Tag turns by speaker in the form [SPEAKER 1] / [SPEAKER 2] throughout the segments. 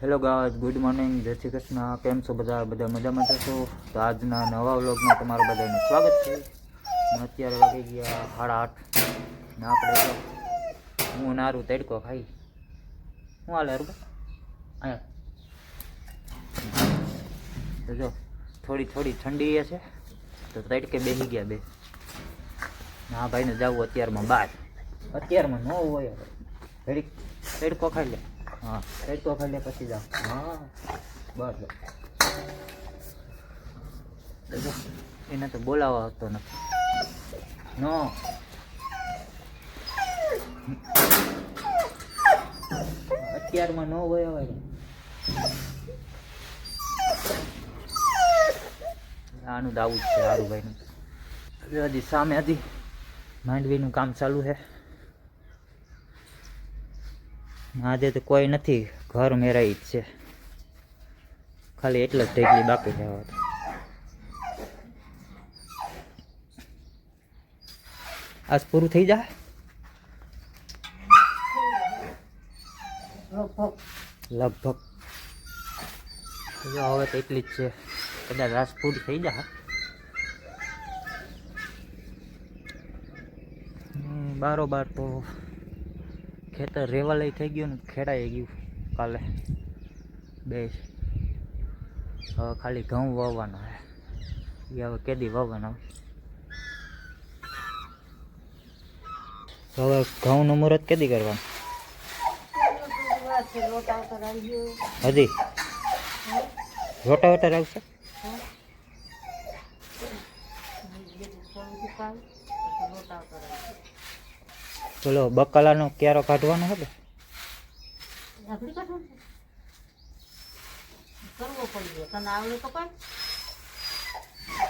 [SPEAKER 1] Hello guys good morning જય શ્રી કૃષ્ણ, કેમ છો બધા? બધા મજામાં થશો તો આજના નવા વ્લોગમાં તમારું બધાનું સ્વાગત છે. અત્યારે વાગી ગયા સાડા આઠ. ને આપણે હું નારું તડકો ખાઈ. શું હાલે રૂપા અહીંયા. તો જો, થોડી થોડી ઠંડી છે તો તડકે બેસી ગયા બે. ના ભાઈને જવું અત્યારમાં બહાર અત્યારમાં ન હોય ઘડીક તડકો ખાઈ લે. હા. તડકો તો ખાલી પછી જાઓ. હા. બસ. એને તો બોલાવવા આવતો નથી. નો. અત્યારમાં ન હોય હવે. આનું દાવું જ છે હારુભાઈનું. હજી સામે હજી માંડવીનું કામ ચાલુ છે. આજે તો કોઈ નથી, ઘર મેરાઈ જ છે. ખાલી એટલો જ ઢેકલી બાકી જવા આજ પૂરું થઈ જાય? લગભગ. હવે તો એટલી જ છે. કદાચ રાસ પૂરી થઈ જાય. બારોબાર તો ખેતર રેવા લઈ થઈ ગયું ને ખેડાઈ ગયું કાલે. બે હવે ખાલી ઘઉં વાવવાના છે એ હવે કેદી વાવવાના તો હવે ઘઉંનું મુહૂર્ત કેદી કરવાનું? હજી? રોટાવેટર આવશે? પેલો બકાલાનો ક્યારો કાઢવાનો હતો?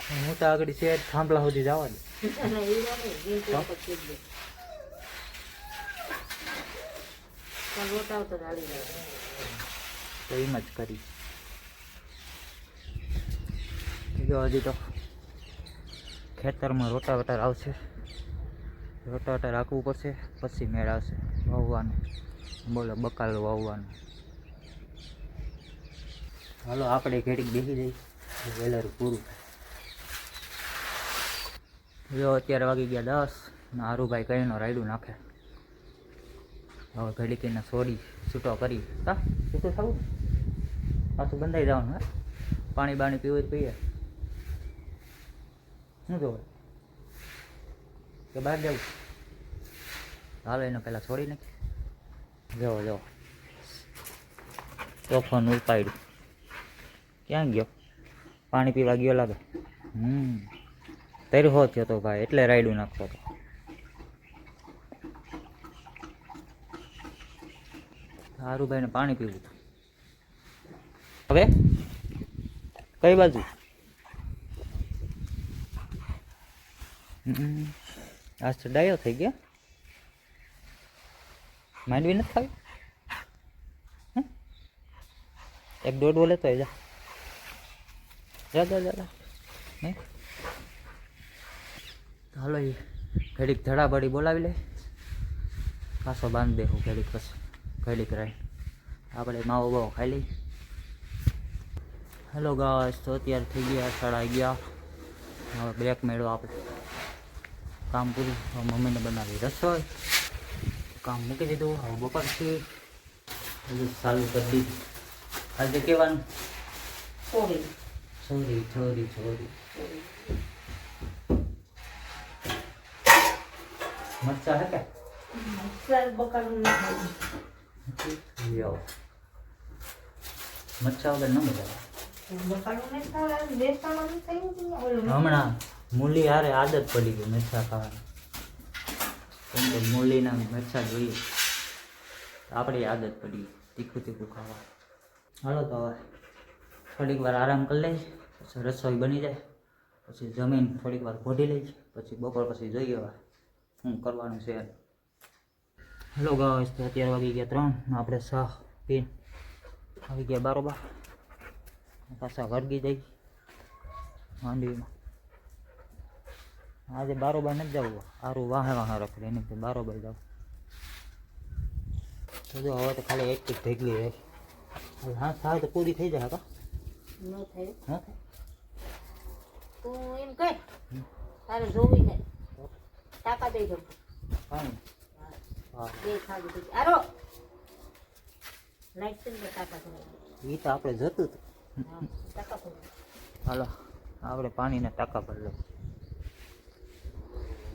[SPEAKER 1] હું તો આગળ છે થાંભલા સુધી જવા દે. તો એમ જ કરી જો હજી તો ખેતરમાં રોટાવેટર આવશે. રોટાવેટર રાખવું પડશે, પછી મેળ આવશે. વાવવાનું. બોલો, બકાલો વાવવાનું. હાલો, આપણે ઘેડીક બેસી જઈ વહેલારું પૂરું જો, અત્યારે વાગી ગયા દસ, ને હારુભાઈ કહીનો રાયડું નાખે. હવે ઘડીક એને છોડી છૂટો કરી. હા છૂટું થવું પાછું બંધાઈ જવાનું, હે? પાણી બાણી પીવું જ પીએ. શું જોવે? કે બહાર જવું? હાલો, એને પહેલાં છોડી નાખી જવો જવો તોફાન ઉપાડ્યું ક્યાં ગયો? પાણી પીવા ગયો લાગે? હમ. તરહો થયો તો ભાઈ, એટલે રાયડું નાખતો હતો સારું ભાઈને પાણી પીવું હવે? કઈ બાજુ? હમ. આજ તો ડાયો થઈ ગયા. માંડવી નથી ખાવી? એક દોઢ બોલે તો જા. જા જા જા. નહીં? હાલો એ ઘડીક ધડાબડી બોલાવી લે. પાછો બાંધી દેવું ઘડીક પછી. ઘડીક રાય આપણે માવો બાવો ખાઈ લઈ હેલો ગાય તો અત્યારે થઈ ગયા સાડા અગિયાર. હવે બ્રેક મેળવો આપણે. કામ પૂરું. મમ્મીને બનાવી રસોઈ. કામ મૂકી દીધું. હવે બપોર છે બધું ચાલુ કરી દીધું. આજે કહેવાનું?
[SPEAKER 2] સોરી.
[SPEAKER 1] છોરી છોરી મરચા હે કે?
[SPEAKER 2] મચ્છા બકાલું ના ખાવું.
[SPEAKER 1] લ્યો. મરચા વગર ન મજા આવે.
[SPEAKER 2] બકાલું નહીં ખાવાનું, બેસવાનું થયું હતું ને ઓલું.
[SPEAKER 1] હમણાં. મૂલી હારે આદત પડી ગઈ મરચા ખાવાની. કેમ કે મૂલીના મરચા જોઈએ. આપણી આદત પડી તીખું તીખું ખાવા હાલો તો હવે થોડીક વાર આરામ કરી લઈશ, પછી રસોઈ બની જાય, પછી જમીન થોડીક વાર ઘોડી લઈશ, પછી બપોર પછી જોઈએ હવે શું કરવાનું છે. હેલો ગાઈસ તો અત્યારે વાગી ગયા ત્રણ, આપણે શાહ પીન આવી ગયા બારોબાર. પાછા વળગી જઈ માંડવીમાં. આજે બારોબાર નથી જવું. સારું વાહે વાહે રખડે એની બારોબાર જાવ તો જો હવે તો ખાલી એક જ ભેગલી રહે. હા થાય તો પૂરી થઈ જાય કા
[SPEAKER 2] ન થાય.
[SPEAKER 1] થાય
[SPEAKER 2] તું એમ કહે તારે જોવી છે. ટાકા દઈ દઉં.
[SPEAKER 1] પાણી?
[SPEAKER 2] હા,
[SPEAKER 1] હા.
[SPEAKER 2] બે ખાલી આરો લાઈટ છે ને ટાકા કરી
[SPEAKER 1] એ તો આપણે જતું હતું
[SPEAKER 2] હા
[SPEAKER 1] હાલો આપણે પાણીના ટાંકા ભરી લઉં.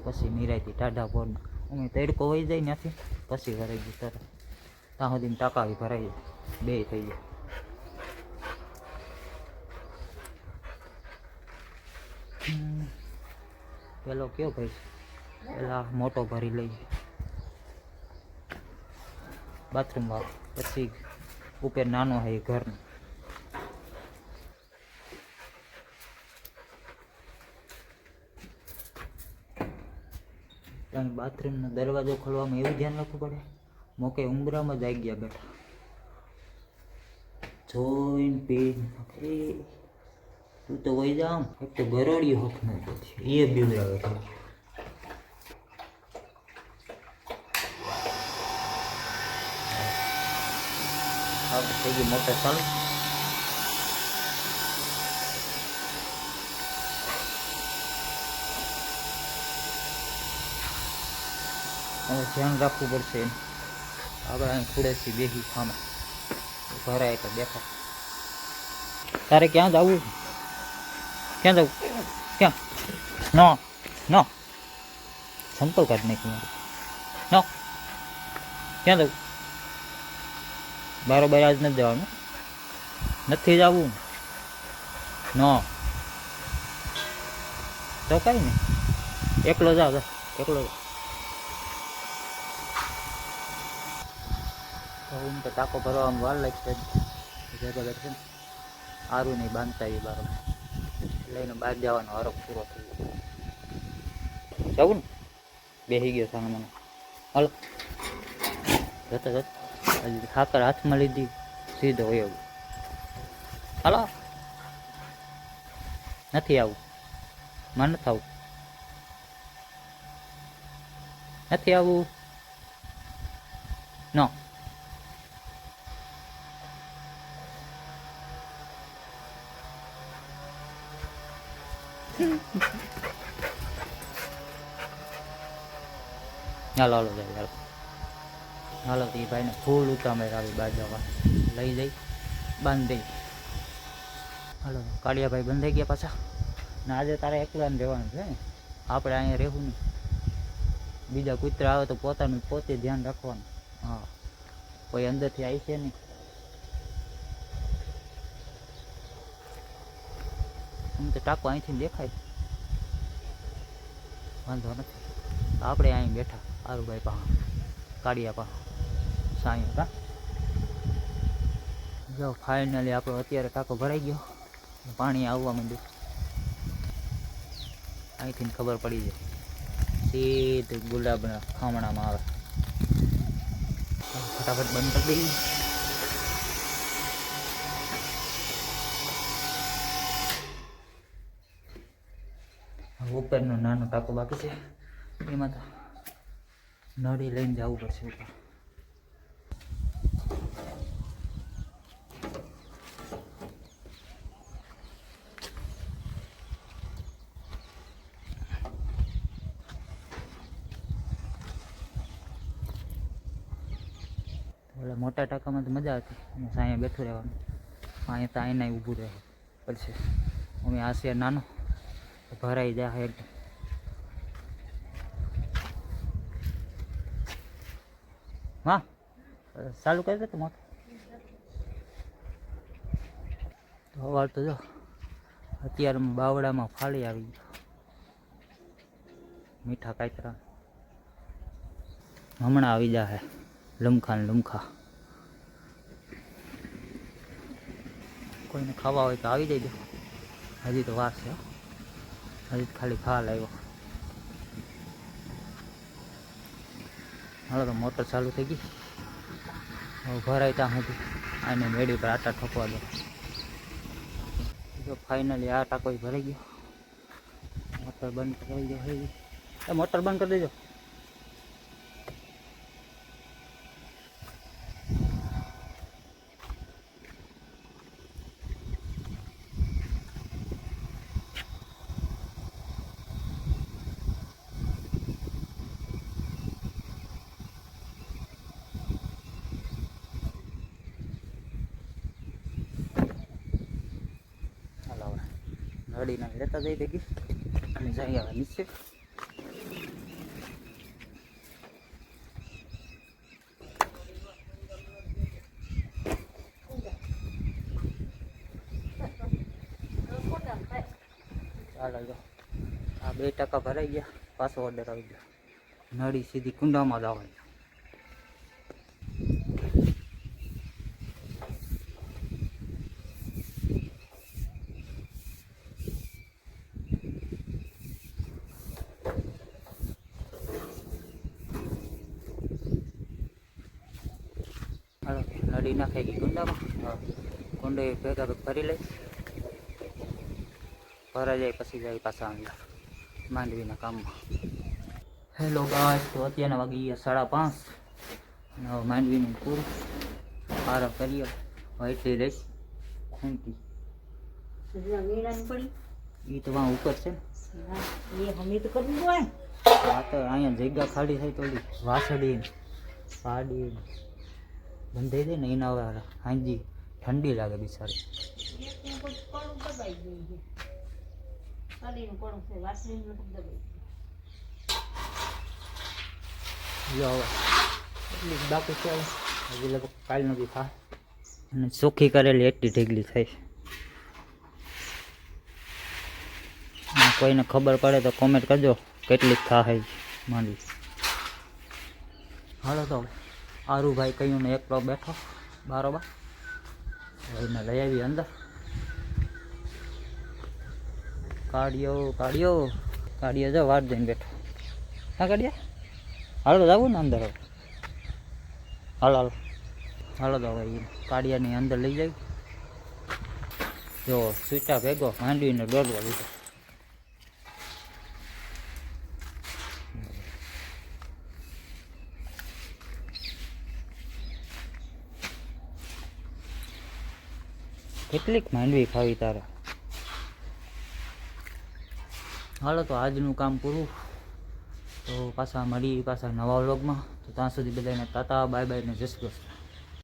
[SPEAKER 1] પછી નિરાયથી ટાઢા પોરના અમે તડકો વહી જાય ત્યાંથી, પછી ભરાઈ ગયું તરત ત્યાં સુધી ટાંકા બી ભરાઈ જાય બે થઈ જાય. પેલો કયો ભાઈ પેલા મોટો ભરી લઈએ. બાથરૂમમાં પછી ઉપર નાનો છે ઘરનો. કારણ બાથરૂમનો દરવાજો ખોલવામાં એવું ધ્યાન રાખવું પડે? મોકે ઉમરામાં જ આવી ગયા બેઠા. જોઈન પેન એ, તું તો વહી જા એક તો ગરોડી હોખ ન એ બીવડાવે છે. થઈ ગયું મોટા ચાલુ. હવે ધ્યાન રાખવું પડશે એમ. આપણે અહીં ખૂડેથી બેસી સામે. ભરાય તો દેખાય તારે ક્યાં જવું ક્યાં જવું? ક્યાં? નો નો. સંપલ કાઢ નાખી નો. ક્યાં જવું? બારોબાર આજ નથી જવાનું. નથી જવું. નો. તો કઈ નહીં. એકલો જાવ એકલો જાવ હું તો ટાંકો ભરવામાં વાર લાગશે ભેગા બેઠે ને સારું નહીં, બાંધતા એ બાર લઈને બહાર જવાનો આરોપ પૂરો થઈ ગયો. જવું ને? બેસી ગયો સામે મને. હાલો. જતો જતો. ખાકર હાથમાં લીધી. સીધો હોય એવું હાલો. નથી આવું. મન નથી આવું. નથી આવું. નો. હાલો હાલો, જાય હાલો. હાલો, તો ભાઈને ફૂલ ઉતામેર આવી બાજવા લઈ જઈ, બાંધી. હાલો, કાળિયાભાઈ બંધાઈ ગયા પાછા. ને આજે તારે એકલાને રહેવાનું છે આપણે અહીંયા રહેવું નહીં. બીજા કૂતરા આવે તો પોતાનું પોતે ધ્યાન રાખવાનું. હા. કોઈ અંદરથી આવી છે નહીં. તો ટાંકો અહીંથી દેખાય. વાંધો નથી. આપણે અહીં બેઠા, આરુભાઈ પાસે કાઢ્યા પા સાંઈ હતા. જો ફાઇનલી આપણો અત્યારે ટાંકો ભરાઈ ગયો. પાણી આવવા માંડ્યું. અહીંથી ખબર પડી જાય. સીધું ગુલાબના ખામણામાં આવે. ફટાફટ બંધ કરી દઈએ. હવે નાનો ટાંકો બાકી છે. એમાં તો નળી લઈને જવું પડશે ઉપર. ઓલા મોટા ટાંકામાં તો મજા હતી અને સાંયે બેઠું રહેવાનું. અહીંયા તો અહીંના ઊભું રહે પછી અમે આ નાનો. ભરાઈ જાય હા? ચાલુ કરી દે તો અવાર તો જો, અત્યારે બાવડામાં ફાળી આવી ગયો. મીઠા કાતરા હમણાં આવી જાહે, લમખા ને લમખા. કોઈને ખાવા હોય તો આવી જજો. હજી તો વાર છે. હજી તો ખાલી ખાવા લાગ્યો. હાલો તો મોટર ચાલુ થઈ ગઈ. હવે ભરાય ત્યાં સુધી. આને મેળી પર આટા ઠોકવા દો. જો ફાઇનલી આ ટાંકો ય ભરાઈ ગયો. મોટર બંધ કરી દો થઈ ગઈ એ મોટર બંધ કરી દેજો. ગાડીના લેતા જઈ ભેગી અને જઈ આવે નીચે. આ બે ટકા ભરાઈ ગયા. પાછો ઓર્ડર આવી ગયો. નળી સીધી કુંડામાં જ આવે હાલો નળી નાખે ગઈ કુંડામાં હા. કુંડે ભેગા ભેગ ભરી લઈ ભરા જાય પછી જાય પાછા અંદર માંડવીના કામમાં હેલો ગાઈસ તો અત્યારના વાગી ગયા સાડા પાંચ અને હવે માંડવીનું પૂરું આરામ કરીએ હવે એટલી રહીશ ખૂંટી
[SPEAKER 2] વીણાની પડી
[SPEAKER 1] એ તો વાં ઉપર છે ને
[SPEAKER 2] હા, એ હમી તો કરવું હોય
[SPEAKER 1] આ તો અહીંયા જગ્યા ખાલી થઈ તો ઓલી વાસળી ને પાડી ને બંધાઈ દે ને એના હવે હાંજી ઠંડી લાગે બિચારી
[SPEAKER 2] એકનું કોઈ પણું દબાઈ ગયું છે શરીરનું પણું છે વાસળીનું નથી દબાઈ
[SPEAKER 1] જો હવે એટલી જ બાકી છે હવે હજી લગભગ કાલનું બી ખા અને ચોખ્ખી કરેલી એટલી ઢીગલી થઈ અને કોઈને ખબર પડે તો કોમેન્ટ કરજો કેટલીક થાય માંડી હાલો તો હવે આરુભાઈ કહ્યું ને એકલો બેઠો. બારોબાર. એને લઈ આવી અંદર. કાઢ્યો કાઢ્યો. કાઢ્યો જો વાર જઈને બેઠો. હા, કાઢ્યા? હાલો જવું ને અંદર હવે. હાલો હાલો. હાલો તો હવે ઈ અંદર લઈ જાય જો સૂટા ભેગો માંડવીને દોડવા લીધો. કેટલીક માંડવી ખાવી તારે? હાલો, તો આજનું કામ પૂરું. તો પાછા મળી પાછા નવા વ્લોગમાં. તો ત્યાં સુધી બધાને તાતા બાય બાય ને જય